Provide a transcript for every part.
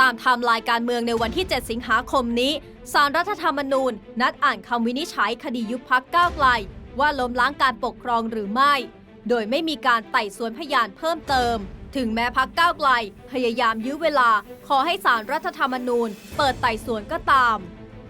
ตามไทม์ไลน์การเมืองในวันที่ 7 สิงหาคมนี้ สารรัฐธรรมนูญ นัดอ่านคำวินิจฉัยคดียุบพักก้าวไกล ว่าล้มล้างการปกครองหรือไม่ โดยไม่มีการไต่สวนพยานเพิ่มเติม ถึงแม้พักก้าวไกล พยายามยื้อเวลา ขอให้สารรัฐธรรมนูญ เปิดไต่สวนก็ตาม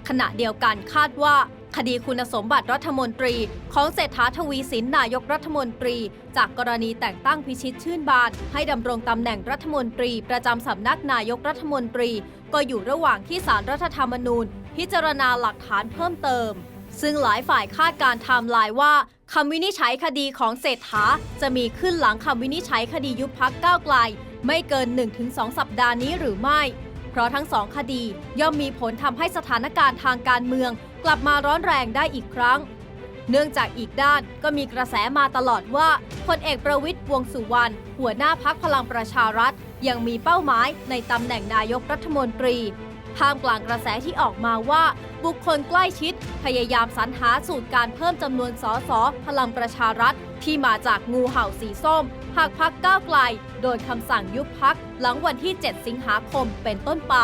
ขณะเดียวกันคาดว่า คดีคุณสมบัติรัฐมนตรีของเศรษฐาทวีสินนายกรัฐมนตรี จากกรณีแต่งตั้งพิชิตชื่นบาน ให้ดำรงตำแหน่งรัฐมนตรีประจำสำนักนายกรัฐมนตรี ก็อยู่ระหว่างที่สารรัฐธรรมนูญ พิจารณาหลักฐานเพิ่มเติม ซึ่งหลายฝ่ายคาดการณ์ไทม์ไลน์ว่าคำวินิจฉัยคดีของเศรษฐาจะมีขึ้นหลังคำวินิจฉัยคดียุบพักก้าวไกล ไม่เกิน 1-2 สัปดาห์นี้หรือไม่ เพราะทั้งสองคดีย่อมมีผลทำให้สถานการณ์ทางการเมือง กลับมาร้อนแรงได้อีกครั้ง เนื่องจากอีกด้านก็มีกระแสมาตลอดว่าพลเอกประวิตยวงสุวรรณหัวหน้าพักพลังประชารัฐ ยังมีเป้าหมายในตำแหน่งนายกรัฐมนตรีท่ามกลางกระแสที่ออกมาว่าบุคคลใกล้ชิด พยายามสรรหาสูตรการเพิ่มจำนวนสสพลังประชารัฐ ที่มาจากงูเห่าสีส้ม หากพักก้าวไกล โดยคำสั่งยุบพักหลังวันที่ 7 สิงหาคมเป็นต้นไป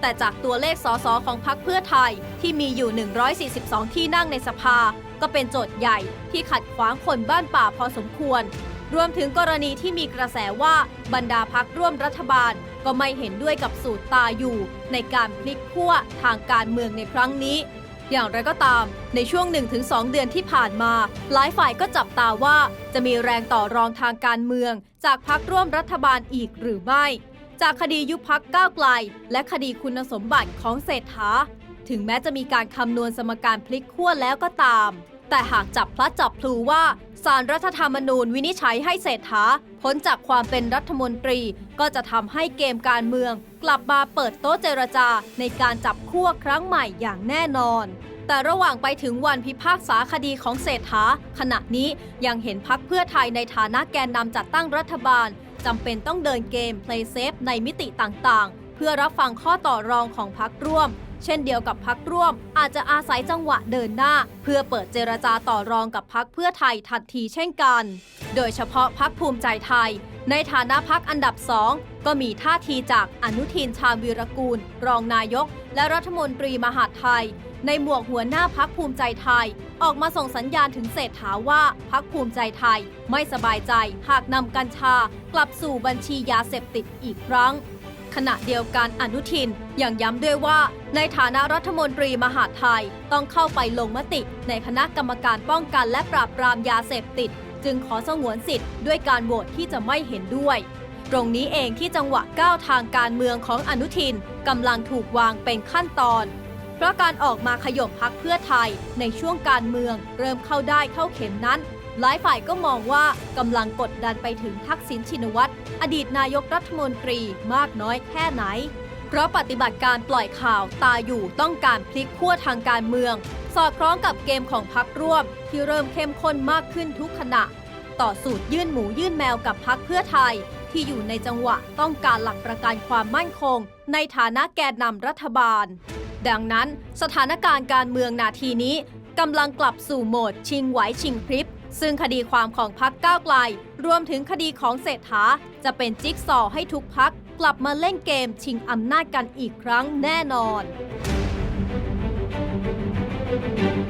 แต่จากตัวเลขสสของพรรคเพื่อไทยที่มีอยู่ 142 ที่นั่งในสภา ก็เป็นโจทย์ใหญ่ที่ขัดขวางคนบ้านป่าพอสมควร รวมถึงกรณีที่มีกระแสว่าบรรดาพักร่วมรัฐบาลก็ไม่เห็นด้วยกับสูตรตาอยู่ ในการพลิกขั้วทางการเมืองในครั้งนี้ อย่างไรก็ตาม ในช่วง 1-2 เดือนที่ผ่านมา หลายฝ่ายก็จับตาว่าจะมีแรงต่อรองทางการเมือง จากพักร่วมรัฐบาลอีกหรือไม่ จากคดียุบพักก้าวไกล และคดีคุณสมบัติของเศรษฐา ถึงแม้จะมีการคำนวณสมการพลิกขั้วแล้วก็ตาม แต่หากจับพลัดจับพลูว่าสารรัฐธรรมนูญวินิจฉัยให้เศรษฐาพ้นจากความเป็นรัฐมนตรีก็จะทำให้เกมการเมือง กลับมาเปิดโต๊ะเจรจาในการจับขั้วครั้งใหม่อย่างแน่นอน แต่ระหว่างไปถึงวันพิพากษาคดีของเศรษฐาขณะนี้ยังเห็นพักเพื่อไทยในฐานะแกนนำจัดตั้งรัฐบาล จำเป็นต้องเดินเกม play safe ในมิติต่างๆ เพื่อรับฟังข้อต่อรองของพักร่วม เช่นเดียวกับพักร่วม อาจจะอาศัยจังหวะเดินหน้า เพื่อเปิดเจรจาต่อรองกับพักเพื่อไทยทันทีเช่นกัน โดยเฉพาะพักภูมิใจไทย ในฐานะพักอันดับสองก็มีท่าทีจากอนุทินชาญวีรกูล รองนายก และรัฐมนตรีมหาดไทย ในหมวกหัวหน้าพักภูมิใจไทย ออกมาส่งสัญญาณถึงเศรษฐาว่าพักภูมิใจไทย ไม่สบายใจหากนำกัญชากลับสู่บัญชียาเสพติดอีกครั้ง ขณะเดียวกันอนุทินยังย้ำด้วยว่า ในฐานะรัฐมนตรีมหาดไทยต้องเข้าไปลงมติในคณะกรรมการป้องกันและปราบปรามยาเสพติด จึงขอสงวนสิทธิ์ด้วยการโหวตที่จะไม่เห็นด้วย ตรงนี้เองที่จังหวะก้าวทางการเมืองของอนุทินกำลังถูกวางเป็นขั้นตอน เพราะการออกมาขย่มพักเพื่อไทยในช่วงการเมืองเริ่มเข้าได้เข้าเข็มนั้นหลายฝ่ายก็มองว่ากำลังกดดันไปถึงทักษิณชินวัตรอดีตนายกรัฐมนตรีมากน้อยแค่ไหน เพราะปฏิบัติการปล่อยข่าวตาอยู่ต้องการพลิกขั้วทางการเมือง สอดคล้องกับเกมของพักร่วมที่เริ่มเข้มข้นมากขึ้นทุกขณะ ต่อสูตรยื่นหมูยื่นแมวกับพักเพื่อไทย ที่อยู่ในจังหวะต้องการหลักประกันความมั่นคง ในฐานะแกนนำรัฐบาล ดังนั้นสถานการณ์การเมืองนาทีนี้กำลังกลับสู่โหมดชิงไหวชิงพริบซึ่งคดีความของพักก้าวไกล รวมถึงคดีของเศรษฐา จะเป็นจิ๊กซอให้ทุกพักกลับมาเล่นเกมชิงอำนาจกันอีกครั้งแน่นอน thank you